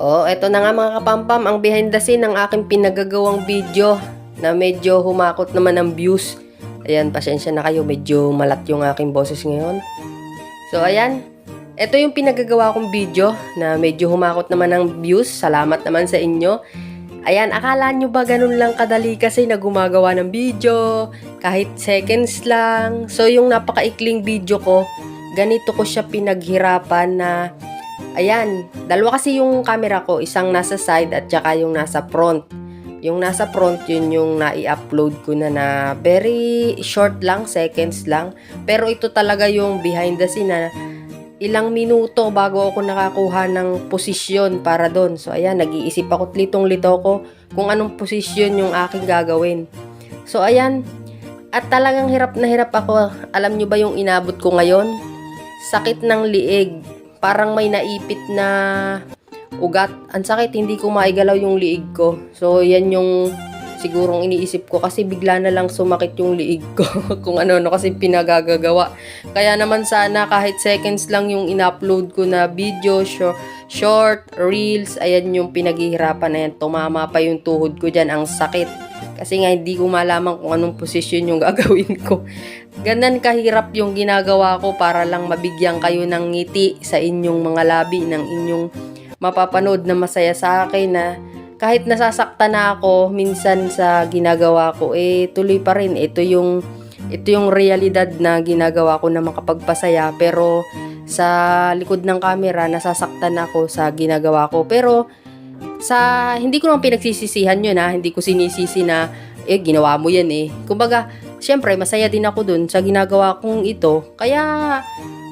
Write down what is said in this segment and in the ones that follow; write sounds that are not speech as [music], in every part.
Oh, eto na nga mga kapampam, ang behind the scene ng aking pinagagawang video na medyo humakot naman ang views. Ayan, pasensya na kayo, medyo malat yung aking boses ngayon. So, ayan. Ito yung pinagagawa kong video na medyo humakot naman ang views. Salamat naman sa inyo. Ayan, akala nyo ba ganun lang kadali kasi na gumagawa ng video, kahit seconds lang. So, yung napakaikling video ko, ganito ko siya pinaghirapan na Ayan, dalawa kasi yung camera ko, isang nasa side at saka yung nasa front. Yung nasa front, yun yung nai-upload ko na na very short lang, seconds lang. Pero ito talaga yung behind the scene na ilang minuto bago ako nakakuha ng posisyon para doon. So ayan, nag-iisip ako litong-lito ko kung anong posisyon yung aking gagawin. So ayan, at talagang hirap na hirap ako. Alam nyo ba yung inabot ko ngayon? Sakit ng liig parang may naipit na ugat. Ang sakit, hindi ko maigalaw yung liig ko. So, yan yung sigurong iniisip ko kasi bigla na lang sumakit yung liig ko [laughs] kung ano-ano kasi pinagagagawa. Kaya naman sana kahit seconds lang yung in-upload ko na video, short, short, reels, ayan yung pinaghihirapan na yan. Tumama pa yung tuhod ko dyan, ang sakit. Kasi nga hindi ko malaman kung anong posisyon yung [laughs] gagawin ko. Ganan kahirap yung ginagawa ko para lang mabigyan kayo ng ngiti sa inyong mga labi, ng inyong mapapanood na masaya sa akin na kahit nasasaktan na ako minsan sa ginagawa ko, eh tuloy pa rin. Ito yung, ito yung realidad na ginagawa ko na makapagpasaya. Pero sa likod ng camera, nasasaktan ako sa ginagawa ko. Pero sa hindi ko naman pinagsisisihan yun ha, hindi ko sinisisi na eh ginawa mo yan eh. Kumbaga, syempre masaya din ako dun sa ginagawa kong ito. Kaya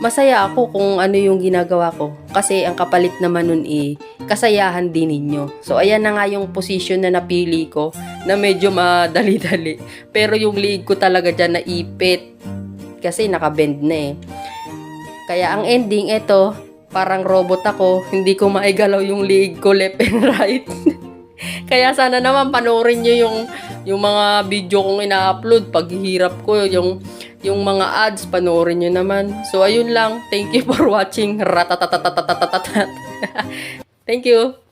masaya ako kung ano yung ginagawa ko. Kasi ang kapalit naman nun eh, kasayahan din ninyo. So ayan na nga yung position na napili ko na medyo madali-dali. [laughs] Pero yung leeg ko talaga dyan naipit. Kasi nakabend na eh. Kaya ang ending ito, parang robot ako, hindi ko maigalaw yung leeg ko left and [laughs] right. Kaya sana naman panoorin nyo yung yung mga video kong ina-upload paghihirap ko yung yung mga ads panoorin nyo naman. So ayun lang. Thank you for [laughs] watching. Ratatatatatatat. [laughs] Thank you.